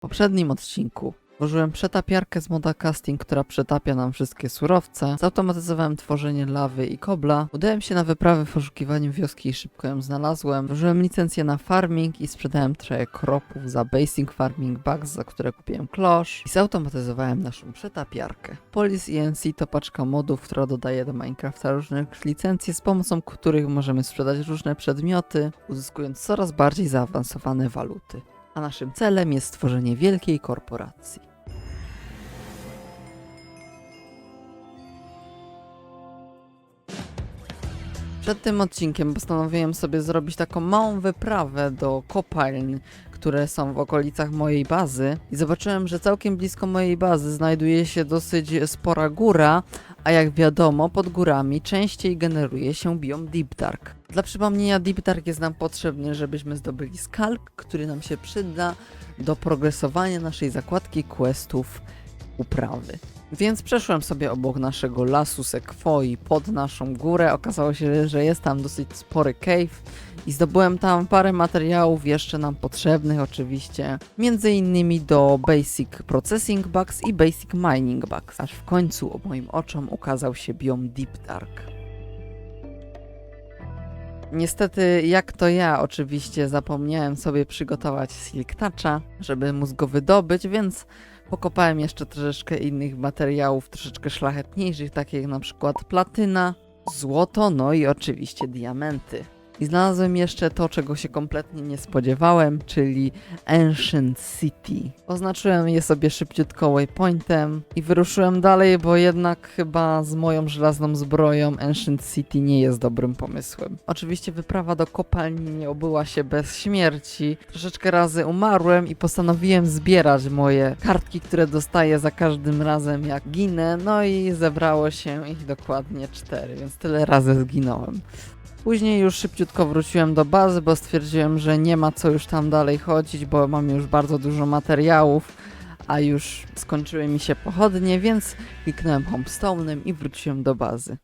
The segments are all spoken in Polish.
W poprzednim odcinku Włożyłem przetapiarkę z moda casting, która przetapia nam wszystkie surowce. Zautomatyzowałem tworzenie lawy i kobla. Udałem się na wyprawę w poszukiwaniu wioski i szybko ją znalazłem. Włożyłem licencję na farming i sprzedałem trochę kropów za basic farming bugs, za które kupiłem klosz. I zautomatyzowałem naszą przetapiarkę. Police ENC to paczka modów, która dodaje do Minecrafta różnych licencji, z pomocą których możemy sprzedać różne przedmioty, uzyskując coraz bardziej zaawansowane waluty. A naszym celem jest stworzenie wielkiej korporacji. Przed tym odcinkiem postanowiłem sobie zrobić taką małą wyprawę do kopalń, które są w okolicach mojej bazy i zobaczyłem, że całkiem blisko mojej bazy znajduje się dosyć spora góra, a jak wiadomo, pod górami częściej generuje się biom Deep Dark. Dla przypomnienia, Deep Dark jest nam potrzebny, żebyśmy zdobyli skalk, który nam się przyda do progresowania naszej zakładki questów uprawy. Więc przeszłem sobie obok naszego lasu sekwoi pod naszą górę. Okazało się, że jest tam dosyć spory cave i zdobyłem tam parę materiałów jeszcze nam potrzebnych oczywiście. Między innymi do Basic Processing Bugs i Basic Mining Bugs. Aż w końcu moim oczom ukazał się biom Deep Dark. Niestety, jak to ja, oczywiście zapomniałem sobie przygotować Silk Toucha, żeby móc go wydobyć, więc Pokopałem jeszcze troszeczkę innych materiałów, troszeczkę szlachetniejszych, takich jak na przykład platyna, złoto, no i oczywiście diamenty. I znalazłem jeszcze to, czego się kompletnie nie spodziewałem, czyli Ancient City. Oznaczyłem je sobie szybciutko waypointem i wyruszyłem dalej, bo jednak chyba z moją żelazną zbroją Ancient City nie jest dobrym pomysłem. Oczywiście wyprawa do kopalni nie obyła się bez śmierci. Troszeczkę razy umarłem i postanowiłem zbierać moje kartki, które dostaję za każdym razem jak ginę, no i zebrało się ich dokładnie cztery, więc tyle razy zginąłem. Później już szybciutko wróciłem do bazy, bo stwierdziłem, że nie ma co już tam dalej chodzić, bo mam już bardzo dużo materiałów, a już skończyły mi się pochodnie, więc kliknąłem homestone'em i wróciłem do bazy.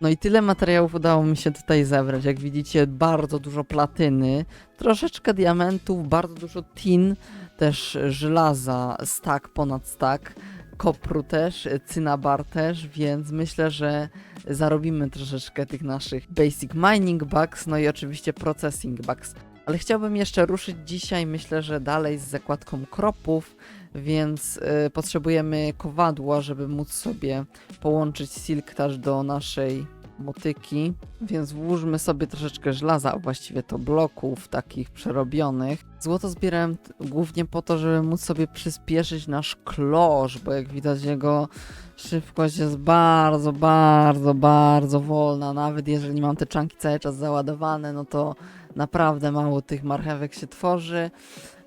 No i tyle materiałów udało mi się tutaj zebrać. Jak widzicie, bardzo dużo platyny, troszeczkę diamentów, bardzo dużo tin, też żelaza, stack ponad stack, kopru też, cynabar też, więc myślę, że zarobimy troszeczkę tych naszych basic mining bugs, no i oczywiście processing bugs. Ale chciałbym jeszcze ruszyć dzisiaj, myślę, że dalej z zakładką kropów, więc y, potrzebujemy kowadła, żeby móc sobie połączyć silk touch do naszej motyki, więc włóżmy sobie troszeczkę żelaza, a właściwie to bloków takich przerobionych. Złoto zbierałem głównie po to, żeby móc sobie przyspieszyć nasz klosz, bo jak widać jego szybkość jest bardzo, bardzo, bardzo wolna. Nawet jeżeli mam te czanki cały czas załadowane, no to naprawdę mało tych marchewek się tworzy.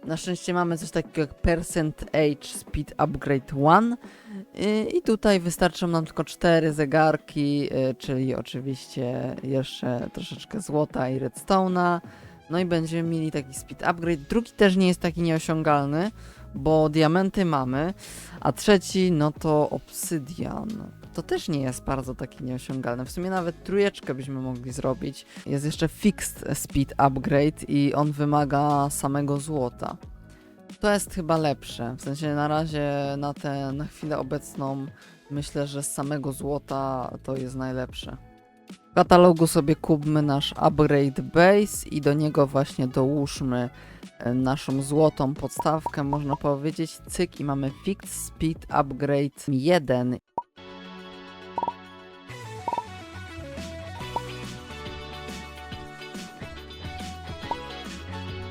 Na szczęście mamy coś takiego jak Percent Age Speed Upgrade 1 i- tutaj wystarczą nam tylko cztery zegarki, y, czyli oczywiście jeszcze troszeczkę złota i redstone'a. No i będziemy mieli taki speed upgrade. Drugi też nie jest taki nieosiągalny, bo diamenty mamy, a trzeci no to obsydian. To też nie jest bardzo taki nieosiągalny. W sumie nawet trójeczkę byśmy mogli zrobić. Jest jeszcze fixed speed upgrade i on wymaga samego złota. To jest chyba lepsze. W sensie na razie na tę na chwilę obecną myślę, że z samego złota to jest najlepsze. W katalogu sobie kupmy nasz upgrade base i do niego właśnie dołóżmy e, naszą złotą podstawkę, można powiedzieć. Cyk i mamy fixed speed upgrade 1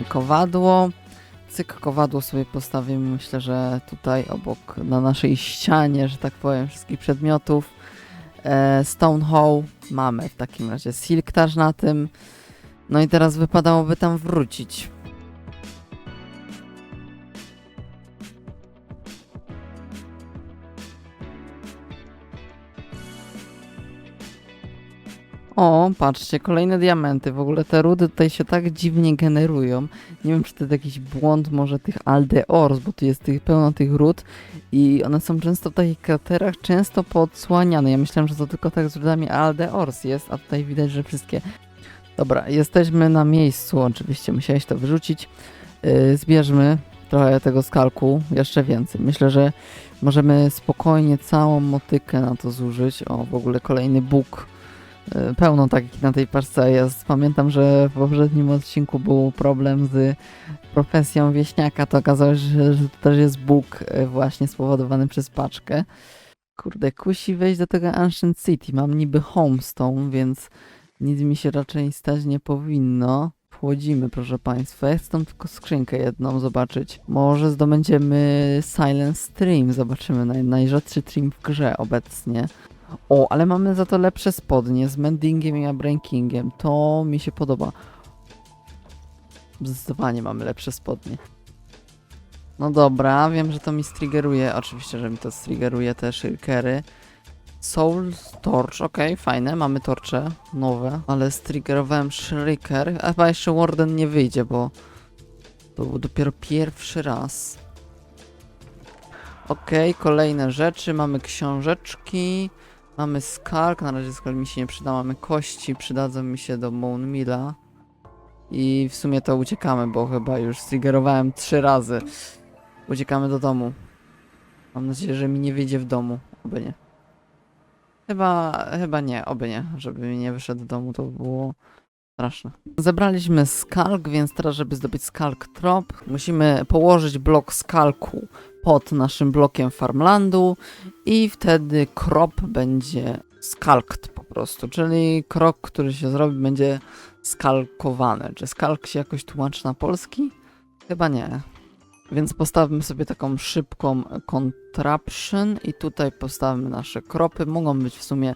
kowadło. Cyk, kowadło sobie postawimy, myślę, że tutaj obok, na naszej ścianie, że tak powiem, wszystkich przedmiotów. E, Stone Hall mamy w takim razie Silk też na tym. No i teraz wypadałoby tam wrócić. O, patrzcie, kolejne diamenty. W ogóle te rudy tutaj się tak dziwnie generują. Nie wiem, czy to jest jakiś błąd może tych aldeors, bo tu jest tych, pełno tych ród i one są często w takich kraterach, często podsłaniane. Ja myślałem, że to tylko tak z rudami aldeors jest, a tutaj widać, że wszystkie. Dobra, jesteśmy na miejscu, oczywiście musiałeś to wyrzucić. Yy, zbierzmy trochę tego skalku, jeszcze więcej. Myślę, że możemy spokojnie całą motykę na to zużyć. O, w ogóle kolejny Bóg. E, Pełno takich na tej parce jest. Pamiętam, że w poprzednim odcinku był problem z profesją wieśniaka. To okazało się, że to też jest Bóg e, właśnie spowodowany przez paczkę. Kurde, kusi wejść do tego Ancient City. Mam niby Homestone, więc nic mi się raczej stać nie powinno. Wchodzimy, proszę Państwa. Ja chcę tylko skrzynkę jedną zobaczyć. Może zdobędziemy Silent Stream. Zobaczymy. Naj, najrzadszy stream w grze obecnie. O, ale mamy za to lepsze spodnie z mendingiem i breakingiem. To mi się podoba. Zdecydowanie mamy lepsze spodnie. No dobra, wiem, że to mi striggeruje. Oczywiście, że mi to striggeruje te shulkery. Soul Torch, okej, fajne, mamy torcze nowe, ale striggerowałem Shriker, a chyba jeszcze Warden nie wyjdzie, bo to był dopiero pierwszy raz. Okej, kolejne rzeczy, mamy książeczki, mamy skark, na razie skark mi się nie przyda, mamy kości, przydadzą mi się do Bone Milla. I w sumie to uciekamy, bo chyba już striggerowałem trzy razy. Uciekamy do domu. Mam nadzieję, że mi nie wyjdzie w domu, oby nie. Chyba, chyba nie, oby nie, żeby mi nie wyszedł do domu, to by było straszne. Zebraliśmy skalk, więc teraz, żeby zdobyć skalk trop, musimy położyć blok skalku pod naszym blokiem farmlandu i wtedy krop będzie skalkt po prostu, czyli krok, który się zrobi, będzie skalkowany. Czy skalk się jakoś tłumaczy na polski? Chyba nie. Więc postawmy sobie taką szybką contraption i tutaj postawimy nasze kropy. Mogą być w sumie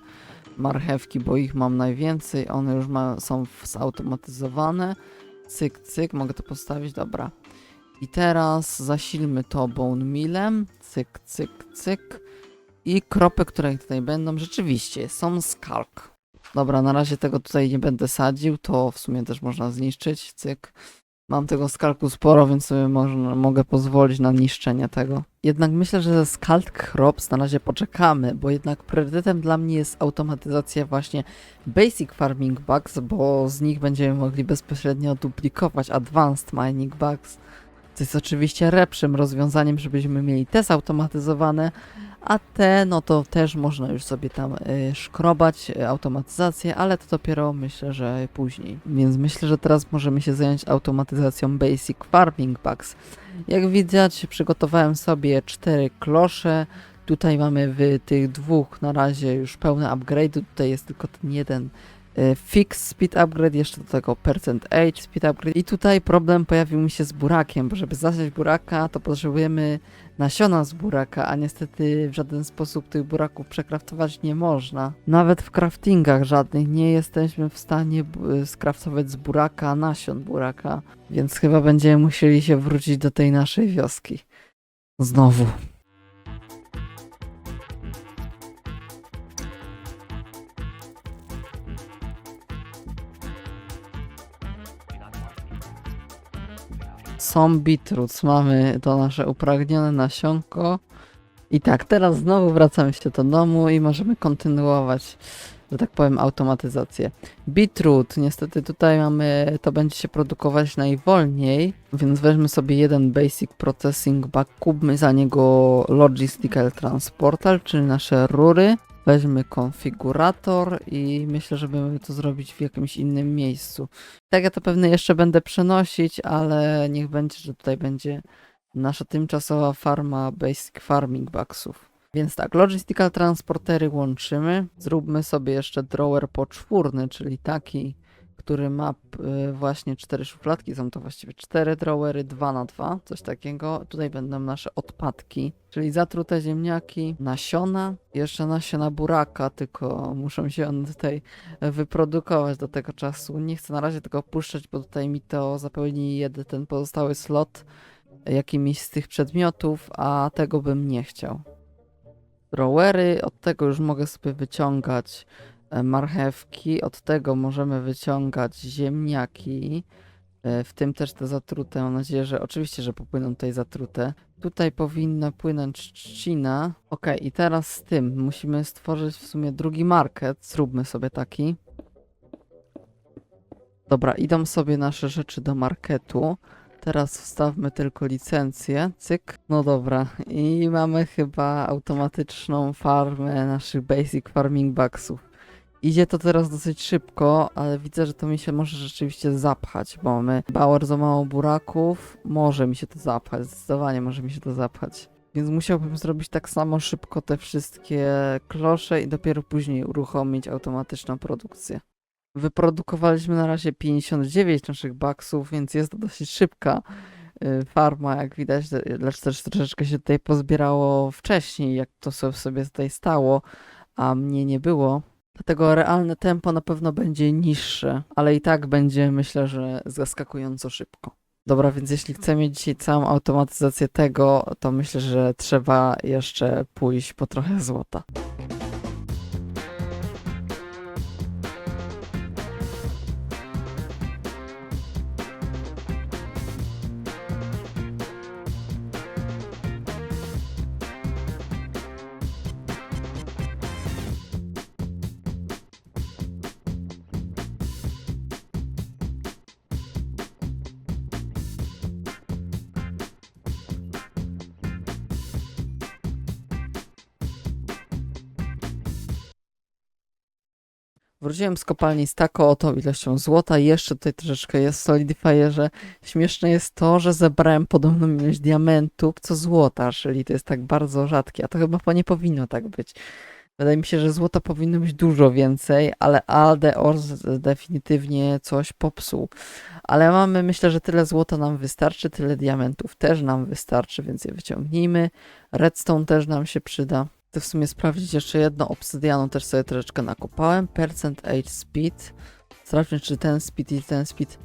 marchewki, bo ich mam najwięcej. One już są zautomatyzowane. Cyk, cyk, mogę to postawić, dobra. I teraz zasilmy to bone millem. Cyk, cyk, cyk. I kropy, które tutaj będą, rzeczywiście są skalk. Dobra, na razie tego tutaj nie będę sadził, to w sumie też można zniszczyć, cyk. Mam tego skalku sporo, więc sobie można, mogę pozwolić na niszczenie tego. Jednak myślę, że ze Skalk Crops na razie poczekamy, bo jednak priorytetem dla mnie jest automatyzacja właśnie Basic Farming Bugs, bo z nich będziemy mogli bezpośrednio duplikować Advanced Mining Bugs. To jest oczywiście lepszym rozwiązaniem, żebyśmy mieli te zautomatyzowane, a te, no to też można już sobie tam y, szkrobać y, automatyzację, ale to dopiero myślę, że później. Więc myślę, że teraz możemy się zająć automatyzacją Basic Farming Bugs. Jak widać, przygotowałem sobie cztery klosze. Tutaj mamy w tych dwóch na razie już pełne upgrade. Tutaj jest tylko ten jeden fix speed upgrade, jeszcze do tego percent age speed upgrade. I tutaj problem pojawił mi się z burakiem, bo żeby zasiać buraka, to potrzebujemy nasiona z buraka, a niestety w żaden sposób tych buraków przekraftować nie można. Nawet w craftingach żadnych nie jesteśmy w stanie skraftować z buraka nasion buraka, więc chyba będziemy musieli się wrócić do tej naszej wioski. Znowu. Są beetroots, mamy to nasze upragnione nasionko. I tak, teraz znowu wracamy się do domu i możemy kontynuować, że tak powiem, automatyzację. Beetroot, niestety tutaj mamy, to będzie się produkować najwolniej, więc weźmy sobie jeden Basic Processing Bug, kupmy za niego Logistical Transportal, czyli nasze rury. Weźmy konfigurator i myślę, że będziemy to zrobić w jakimś innym miejscu. Tak, ja to pewnie jeszcze będę przenosić, ale niech będzie, że tutaj będzie nasza tymczasowa farma Basic Farming Bugsów. Więc tak, logistical transportery łączymy. Zróbmy sobie jeszcze drawer poczwórny, czyli taki, który ma y, właśnie cztery szufladki. Są to właściwie cztery drawery, 2 na 2 coś takiego. Tutaj będą nasze odpadki, czyli zatrute ziemniaki, nasiona, jeszcze nasiona buraka, tylko muszą się one tutaj wyprodukować do tego czasu. Nie chcę na razie tego puszczać, bo tutaj mi to zapełni jeden ten pozostały slot jakimiś z tych przedmiotów, a tego bym nie chciał. Drawery, od tego już mogę sobie wyciągać marchewki, od tego możemy wyciągać ziemniaki, e, w tym też te zatrute. Mam nadzieję, że oczywiście, że popłyną tutaj zatrute. Tutaj powinna płynąć trzcina. Ok, i teraz z tym musimy stworzyć w sumie drugi market. Zróbmy sobie taki. Dobra, idą sobie nasze rzeczy do marketu. Teraz wstawmy tylko licencję. Cyk. No dobra. I mamy chyba automatyczną farmę naszych basic farming bugsów. Idzie to teraz dosyć szybko, ale widzę, że to mi się może rzeczywiście zapchać, bo mamy bardzo mało buraków. Może mi się to zapchać, zdecydowanie może mi się to zapchać. Więc musiałbym zrobić tak samo szybko te wszystkie klosze i dopiero później uruchomić automatyczną produkcję. Wyprodukowaliśmy na razie 59 naszych baksów, więc jest to dosyć szybka y, farma, jak widać, lecz też troszeczkę się tutaj pozbierało wcześniej, jak to so- sobie tutaj stało, a mnie nie było. Dlatego realne tempo na pewno będzie niższe, ale i tak będzie myślę, że zaskakująco szybko. Dobra, więc jeśli chcemy dzisiaj całą automatyzację tego, to myślę, że trzeba jeszcze pójść po trochę złota. Wróciłem z kopalni z taką oto ilością złota. Jeszcze tutaj troszeczkę jest w Solidifierze. Śmieszne jest to, że zebrałem podobną ilość diamentów co złota, czyli to jest tak bardzo rzadkie, a to chyba nie powinno tak być. Wydaje mi się, że złota powinno być dużo więcej, ale Alde Ors definitywnie coś popsuł. Ale mamy, myślę, że tyle złota nam wystarczy, tyle diamentów też nam wystarczy, więc je wyciągnijmy. Redstone też nam się przyda. Chcę w sumie sprawdzić jeszcze jedno. Obsydianu też sobie troszeczkę nakopałem. Percent age speed. Sprawdźmy, czy ten speed i ten speed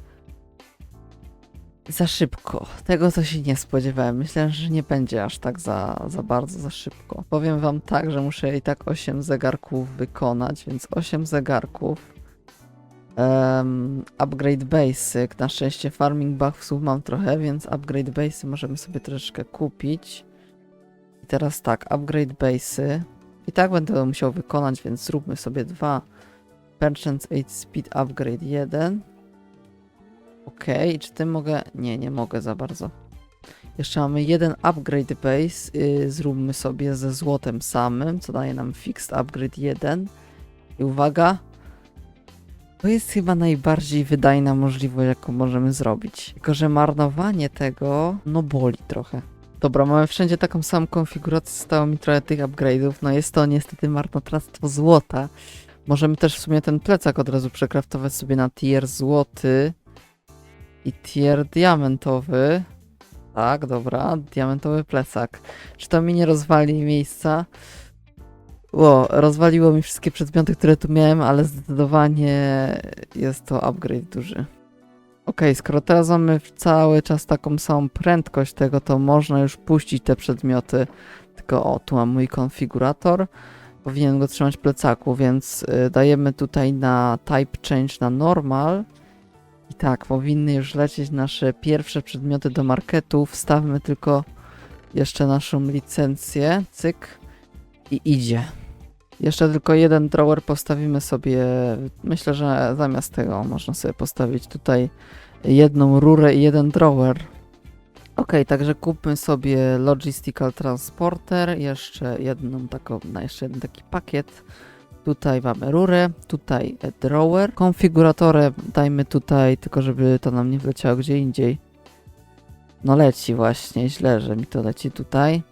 za szybko. Tego to się nie spodziewałem. Myślałem, że nie będzie aż tak za, za bardzo za szybko. Powiem wam tak, że muszę i tak 8 zegarków wykonać, więc 8 zegarków. Um, upgrade basic. Na szczęście farming buffsów mam trochę, więc upgrade basic możemy sobie troszeczkę kupić. I teraz tak, upgrade base'y. I tak będę musiał wykonać, więc zróbmy sobie dwa. Perchance 8 speed upgrade 1. Okej, okay. czy tym mogę? Nie, nie mogę za bardzo. Jeszcze mamy jeden upgrade base. Yy, zróbmy sobie ze złotem samym, co daje nam fixed upgrade 1. I uwaga. To jest chyba najbardziej wydajna możliwość, jaką możemy zrobić. Tylko, że marnowanie tego, no boli trochę. Dobra, mamy wszędzie taką samą konfigurację, stało mi trochę tych upgrade'ów, no jest to niestety marnotrawstwo złota. Możemy też w sumie ten plecak od razu przekraftować sobie na tier złoty i tier diamentowy. Tak, dobra, diamentowy plecak. Czy to mi nie rozwali miejsca? Ło, rozwaliło mi wszystkie przedmioty, które tu miałem, ale zdecydowanie jest to upgrade duży. Okej, skoro teraz mamy cały czas taką samą prędkość tego, to można już puścić te przedmioty. Tylko o, tu mam mój konfigurator. Powinien go trzymać w plecaku, więc y, dajemy tutaj na type change na normal. I tak, powinny już lecieć nasze pierwsze przedmioty do marketu. Wstawmy tylko jeszcze naszą licencję. Cyk. I idzie. Jeszcze tylko jeden drawer postawimy sobie. Myślę, że zamiast tego można sobie postawić tutaj jedną rurę i jeden drawer. Ok, także kupmy sobie Logistical Transporter, jeszcze jedną taką, na jeszcze jeden taki pakiet. Tutaj mamy rurę, tutaj drawer. Konfiguratorem dajmy tutaj, tylko żeby to nam nie wleciało gdzie indziej. No leci właśnie, źle, że mi to leci tutaj.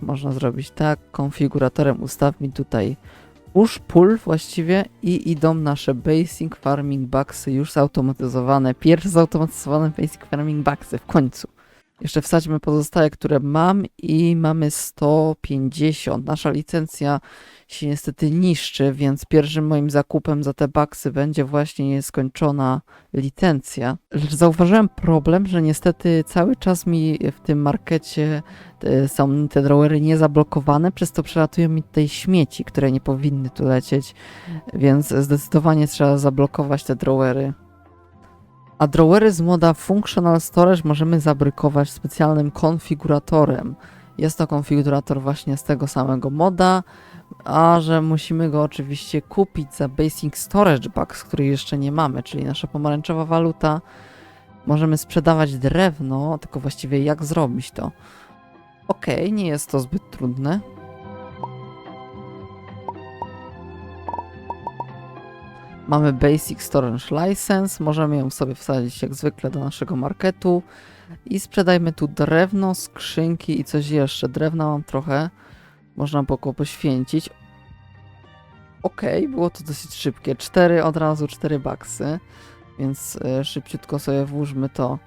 Można zrobić tak. Konfiguratorem ustaw mi tutaj push, pull właściwie i idą nasze basic farming bugsy już zautomatyzowane. Pierwsze zautomatyzowane basic farming bugsy w końcu. Jeszcze wsadźmy pozostałe, które mam i mamy 150. Nasza licencja się niestety niszczy, więc pierwszym moim zakupem za te bugsy będzie właśnie nieskończona licencja. Zauważyłem problem, że niestety cały czas mi w tym markecie te, są te drawery niezablokowane, przez to przelatują mi tutaj śmieci, które nie powinny tu lecieć, więc zdecydowanie trzeba zablokować te drawery. A drawery z moda Functional Storage możemy zabrykować specjalnym konfiguratorem. Jest to konfigurator właśnie z tego samego moda, a że musimy go oczywiście kupić za Basic Storage Box, który jeszcze nie mamy, czyli nasza pomarańczowa waluta. możemy sprzedawać drewno, tylko właściwie jak zrobić to? Okej, nie jest to zbyt trudne. Mamy Basic Storage License, możemy ją sobie wsadzić jak zwykle do naszego marketu i sprzedajmy tu drewno, skrzynki i coś jeszcze. Drewna mam trochę, można było poświęcić. Okej, było to dosyć szybkie. Cztery od razu, cztery baksy, więc e, szybciutko sobie włóżmy to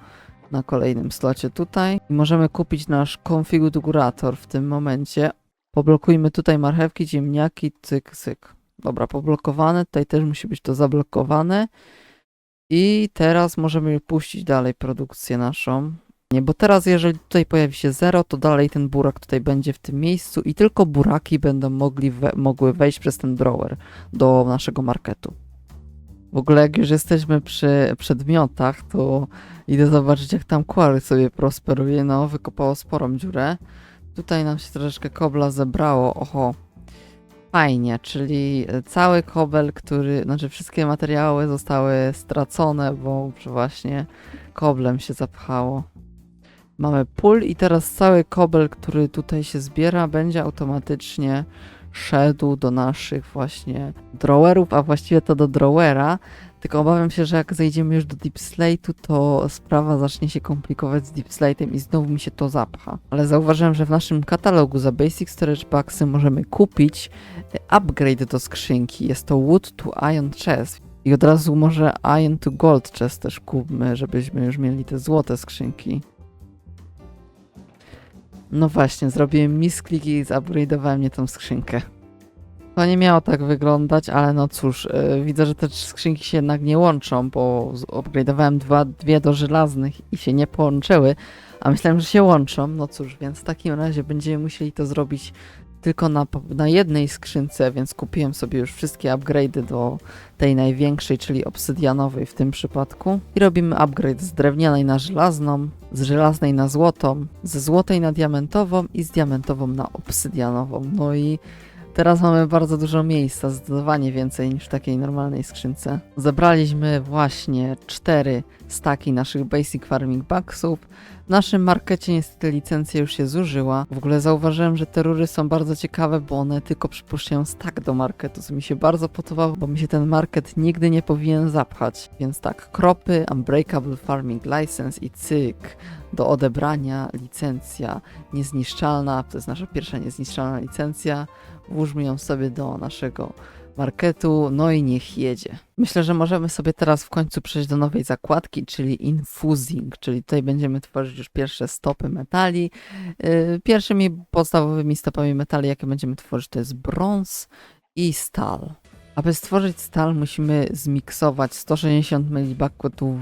na kolejnym slocie tutaj. Możemy kupić nasz konfigurator w tym momencie. Poblokujmy tutaj marchewki, ziemniaki, cyk, cyk. Dobra, poblokowane. Tutaj też musi być to zablokowane. I teraz możemy puścić dalej produkcję naszą. Nie, bo teraz jeżeli tutaj pojawi się 0, to dalej ten burak tutaj będzie w tym miejscu i tylko buraki będą mogli we, mogły wejść przez ten drawer do naszego marketu. W ogóle jak już jesteśmy przy przedmiotach, to idę zobaczyć jak tam Quarry sobie prosperuje. No, wykopało sporą dziurę. Tutaj nam się troszeczkę kobla zebrało. Oho, Fajnie, czyli cały kobel, który, znaczy wszystkie materiały zostały stracone, bo właśnie koblem się zapchało. Mamy pól i teraz cały kobel, który tutaj się zbiera, będzie automatycznie szedł do naszych właśnie drawerów, a właściwie to do drawera. Tylko obawiam się, że jak zejdziemy już do Deep Slate'u, to sprawa zacznie się komplikować z Deep Slate'em i znowu mi się to zapcha. Ale zauważyłem, że w naszym katalogu za Basic Storage Boxy możemy kupić upgrade do skrzynki. Jest to Wood to Iron Chest. I od razu może Iron to Gold Chest też kupmy, żebyśmy już mieli te złote skrzynki. No właśnie, zrobiłem misklik i zupgrade'owałem nie tą skrzynkę. To nie miało tak wyglądać, ale no cóż, yy, widzę, że te skrzynki się jednak nie łączą, bo upgrade'owałem dwa, dwie do żelaznych i się nie połączyły, a myślałem, że się łączą. No cóż, więc w takim razie będziemy musieli to zrobić tylko na, na jednej skrzynce, więc kupiłem sobie już wszystkie upgrade'y do tej największej, czyli obsydianowej w tym przypadku. I robimy upgrade z drewnianej na żelazną, z żelaznej na złotą, ze złotej na diamentową i z diamentową na obsydianową. No i teraz mamy bardzo dużo miejsca, zdecydowanie więcej niż w takiej normalnej skrzynce. Zebraliśmy właśnie cztery staki naszych Basic Farming Bucksów. W naszym markecie niestety licencja już się zużyła. W ogóle zauważyłem, że te rury są bardzo ciekawe, bo one tylko przypuszczają stack do marketu, co mi się bardzo podoba, bo mi się ten market nigdy nie powinien zapchać. Więc tak, kropy, Unbreakable Farming License i cyk. Do odebrania licencja niezniszczalna, to jest nasza pierwsza niezniszczalna licencja. Włóżmy ją sobie do naszego marketu, no i niech jedzie. Myślę, że możemy sobie teraz w końcu przejść do nowej zakładki, czyli infusing, czyli tutaj będziemy tworzyć już pierwsze stopy metali. Yy, Pierwszymi podstawowymi stopami metali, jakie będziemy tworzyć, to jest brąz i stal. Aby stworzyć stal, musimy zmiksować 160 mB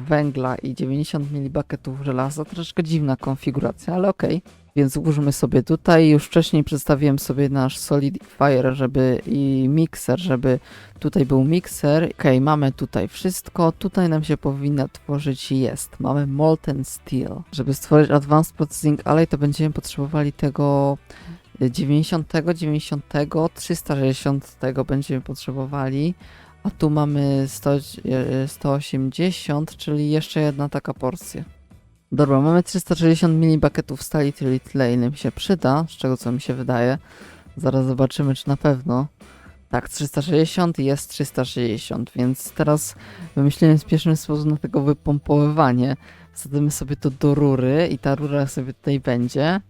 węgla i 90 mB żelaza. Troszeczkę dziwna konfiguracja, ale okej. Więc włóżmy sobie tutaj. Już wcześniej przedstawiłem sobie nasz Solidifier, żeby i mikser, żeby tutaj był mikser. Ok, mamy tutaj wszystko. Tutaj nam się powinna tworzyć jest. Mamy Molten Steel. Żeby stworzyć Advanced Processing Alley, to będziemy potrzebowali tego 90, 90, 360 tego będziemy potrzebowali. A tu mamy 100, e, 180, czyli jeszcze jedna taka porcja. Dobra, mamy 360 mini bucketów stali, czyli tyle ile mi się przyda, z czego co mi się wydaje. Zaraz zobaczymy, czy na pewno. Tak, 360 i jest 360, więc teraz wymyśliłem spieszny sposób na tego wypompowywanie. Wsadzimy sobie to do rury i ta rura sobie tutaj będzie.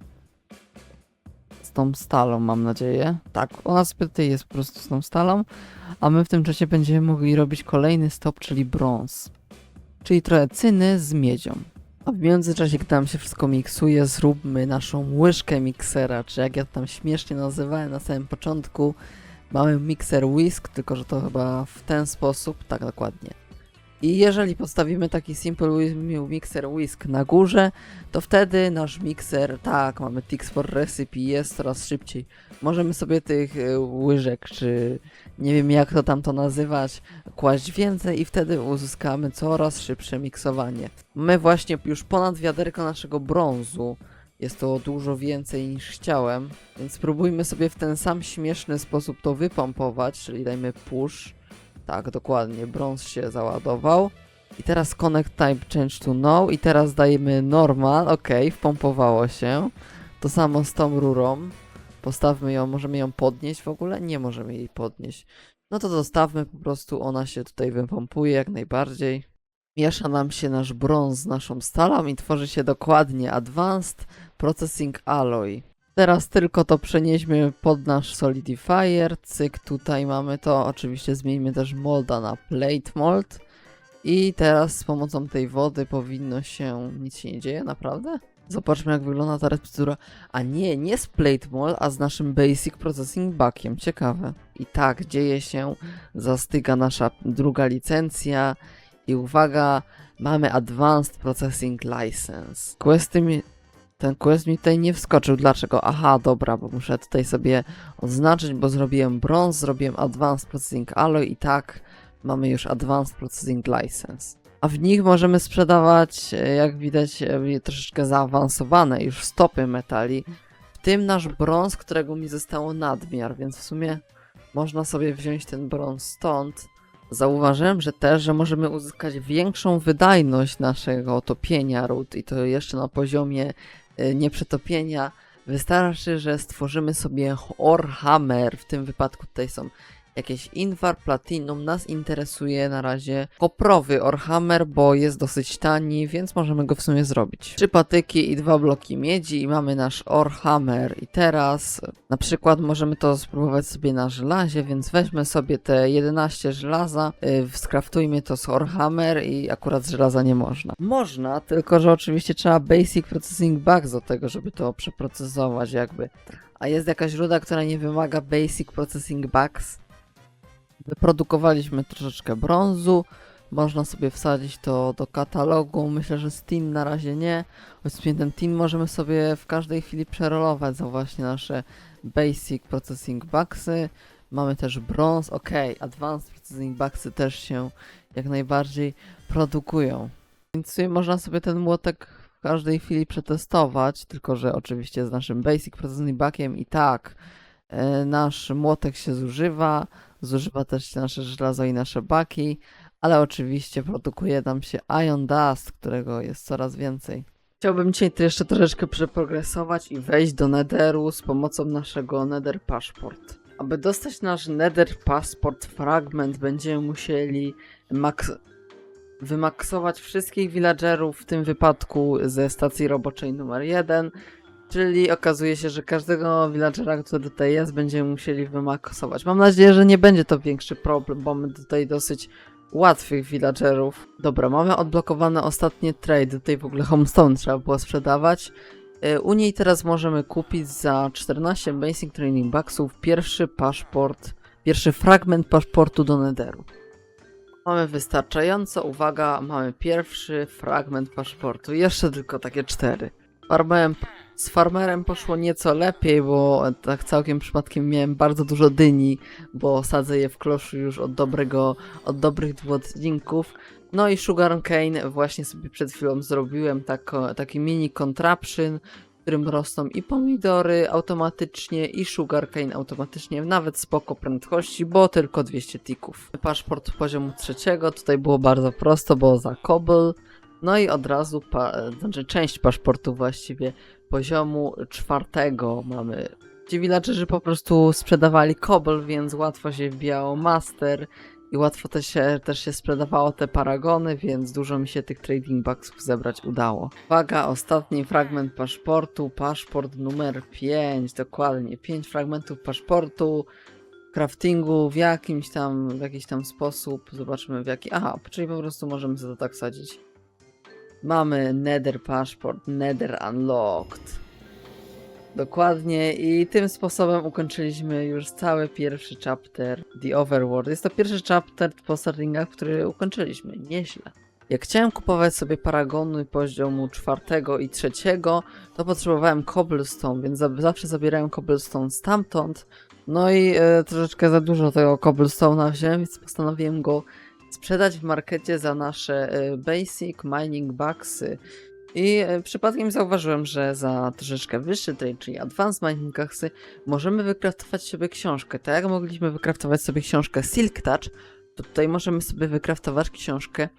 Z tą stalą, mam nadzieję. Tak, ona sobie tutaj jest po prostu z tą stalą, a my w tym czasie będziemy mogli robić kolejny stop, czyli brąz. Czyli trochę cyny z miedzią. A w międzyczasie, gdy nam się wszystko miksuje, zróbmy naszą łyżkę miksera, czy jak ja to tam śmiesznie nazywałem na samym początku, mamy mikser whisk, tylko że to chyba w ten sposób, tak dokładnie. I jeżeli postawimy taki Simple Mixer Whisk na górze, to wtedy nasz mikser, tak, mamy Tix for Recipe, jest coraz szybciej. Możemy sobie tych y, łyżek, czy nie wiem jak to tam to nazywać, kłaść więcej i wtedy uzyskamy coraz szybsze miksowanie. My właśnie już ponad wiaderko naszego brązu. Jest to dużo więcej niż chciałem, więc spróbujmy sobie w ten sam śmieszny sposób to wypompować, czyli dajmy push. Tak, dokładnie, brąz się załadował. I teraz connect type change to no i teraz dajemy normal, ok, wpompowało się. To samo z tą rurą. Postawmy ją, możemy ją podnieść w ogóle? Nie możemy jej podnieść. No to zostawmy po prostu, ona się tutaj wypompuje jak najbardziej. Miesza nam się nasz brąz z naszą stalą i tworzy się dokładnie Advanced Processing Alloy. Teraz tylko to przenieśmy pod nasz Solidifier. Cyk, tutaj mamy to. Oczywiście zmieńmy też molda na Plate Mold. I teraz z pomocą tej wody powinno się... Nic się nie dzieje, naprawdę? Zobaczmy jak wygląda ta receptura. A nie, nie z Plate Mold, a z naszym Basic Processing Backiem. Ciekawe. I tak, dzieje się. Zastyga nasza druga licencja. I uwaga, mamy Advanced Processing License. Questy mi... Ten quest mi tutaj nie wskoczył. Dlaczego? Aha, dobra, bo muszę tutaj sobie odznaczyć, bo zrobiłem brąz, zrobiłem Advanced Processing Alloy i tak mamy już Advanced Processing License. A w nich możemy sprzedawać, e, jak widać, e, troszeczkę zaawansowane już stopy metali, w tym nasz brąz, którego mi zostało nadmiar, więc w sumie można sobie wziąć ten brąz stąd. Zauważyłem, że też, że możemy uzyskać większą wydajność naszego topienia ród i to jeszcze na poziomie y, nieprzetopienia. Wystarczy, że stworzymy sobie Orhammer. W tym wypadku tutaj są jakieś Invar, Platinum. Nas interesuje na razie koprowy Orhammer, bo jest dosyć tani, więc możemy go w sumie zrobić. Trzy patyki i dwa bloki miedzi i mamy nasz Orhammer. I teraz na przykład możemy to spróbować sobie na żelazie, więc weźmy sobie te 11 żelaza, yy, skraftujmy to z Orhammer i akurat żelaza nie można. Można, tylko że oczywiście trzeba Basic Processing Bugs do tego, żeby to przeprocesować jakby. A jest jakaś ruda, która nie wymaga Basic Processing Bugs? Wyprodukowaliśmy troszeczkę brązu. Można sobie wsadzić to do katalogu. Myślę, że Steam na razie nie. Choć ten tin możemy sobie w każdej chwili przerolować za właśnie nasze Basic Processing Bugsy. Mamy też brąz. Ok, Advanced Processing Bugsy też się jak najbardziej produkują. Więc można sobie ten młotek w każdej chwili przetestować, tylko że oczywiście z naszym Basic Processing Bugiem i tak e, nasz młotek się zużywa zużywa też nasze żelazo i nasze baki, ale oczywiście produkuje nam się Ion Dust, którego jest coraz więcej. Chciałbym dzisiaj jeszcze troszeczkę przeprogresować i wejść do Netheru z pomocą naszego Nether Passport. Aby dostać nasz Nether Passport fragment, będziemy musieli maks wymaksować wszystkich villagerów, w tym wypadku ze stacji roboczej numer 1, Czyli okazuje się, że każdego villagera, który tutaj jest, będziemy musieli wymaksować. Mam nadzieję, że nie będzie to większy problem, bo mamy tutaj dosyć łatwych villagerów. Dobra, mamy odblokowane ostatnie trade. Tutaj w ogóle homestone trzeba było sprzedawać. Y, U niej teraz możemy kupić za 14 Basic Training Bucksów pierwszy paszport, pierwszy fragment paszportu do Netheru. Mamy wystarczająco, uwaga, mamy pierwszy fragment paszportu. Jeszcze tylko takie cztery. Farmałem z farmerem poszło nieco lepiej, bo tak całkiem przypadkiem miałem bardzo dużo dyni, bo sadzę je w kloszu już od dobrego, od dobrych dwóch odcinków. No i Sugar Cane właśnie sobie przed chwilą zrobiłem tako, taki mini contraption, w którym rosną i pomidory automatycznie i Sugar Cane automatycznie, nawet spoko prędkości, bo tylko 200 tików. Paszport poziomu trzeciego, tutaj było bardzo prosto, bo za cobble. No i od razu, znaczy część paszportu właściwie poziomu czwartego mamy. Ci villagerzy po prostu sprzedawali kobol, więc łatwo się wbijało master i łatwo też się, też się sprzedawało te paragony, więc dużo mi się tych trading bucksów zebrać udało. Uwaga, ostatni fragment paszportu, paszport numer 5, dokładnie, 5 fragmentów paszportu, craftingu w jakimś tam, w jakiś tam sposób, zobaczmy w jaki, aha, czyli po prostu możemy sobie to tak sadzić. Mamy Nether Passport, Nether Unlocked. Dokładnie i tym sposobem ukończyliśmy już cały pierwszy chapter The Overworld. Jest to pierwszy chapter po startingach, który ukończyliśmy. Nieźle. Jak chciałem kupować sobie paragony poziomu czwartego i trzeciego, to potrzebowałem cobblestone, więc za zawsze zabierałem cobblestone stamtąd. No i e, troszeczkę za dużo tego cobblestone'a wziąłem, więc postanowiłem go sprzedać w markecie za nasze e, basic mining bucksy. I e, przypadkiem zauważyłem, że za troszeczkę wyższy trade, czyli advanced mining bucksy, możemy wykraftować sobie książkę. Tak jak mogliśmy wykraftować sobie książkę Silk Touch, to tutaj możemy sobie wykraftować książkę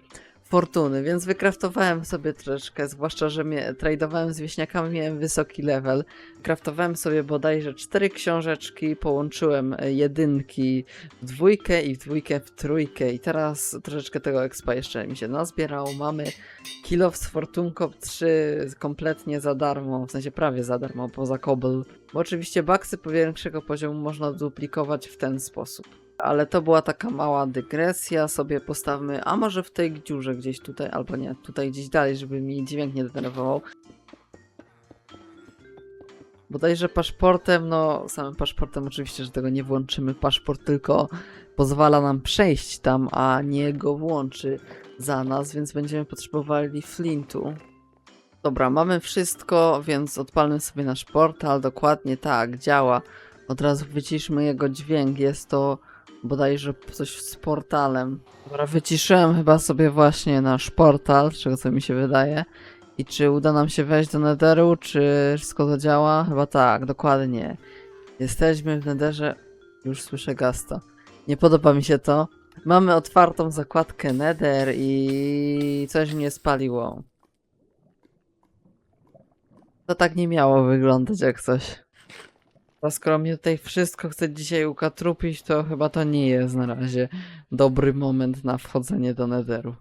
fortuny, więc wykraftowałem sobie troszeczkę, zwłaszcza, że mnie, tradowałem z wieśniakami, miałem wysoki level. Kraftowałem sobie bodajże cztery książeczki, połączyłem e, jedynki w dwójkę i w dwójkę w trójkę i teraz troszeczkę tego expa jeszcze mi się nazbierało. Mamy Kill z Fortunkop 3 kompletnie za darmo, w sensie prawie za darmo, poza Cobble. Bo oczywiście baksy powiększego poziomu można duplikować w ten sposób. Ale to była taka mała dygresja, sobie postawmy, a może w tej dziurze gdzieś tutaj, albo nie, tutaj gdzieś dalej, żeby mi dźwięk nie denerwował. Bodajże paszportem, no samym paszportem oczywiście, że tego nie włączymy, paszport tylko pozwala nam przejść tam, a nie go włączy za nas, więc będziemy potrzebowali flintu. Dobra, mamy wszystko, więc odpalmy sobie nasz portal, dokładnie tak, działa. Od razu wyciszmy jego dźwięk, jest to bodajże coś z portalem. Dobra, wyciszyłem chyba sobie właśnie nasz portal, z czego co mi się wydaje. I czy uda nam się wejść do Netheru, czy wszystko to działa? Chyba tak, dokładnie. Jesteśmy w Netherze. Już słyszę gasta. Nie podoba mi się to. Mamy otwartą zakładkę Nether i coś mnie spaliło. To tak nie miało wyglądać jak coś. A skoro mnie tutaj wszystko chce dzisiaj ukatrupić, to chyba to nie jest na razie dobry moment na wchodzenie do Netheru.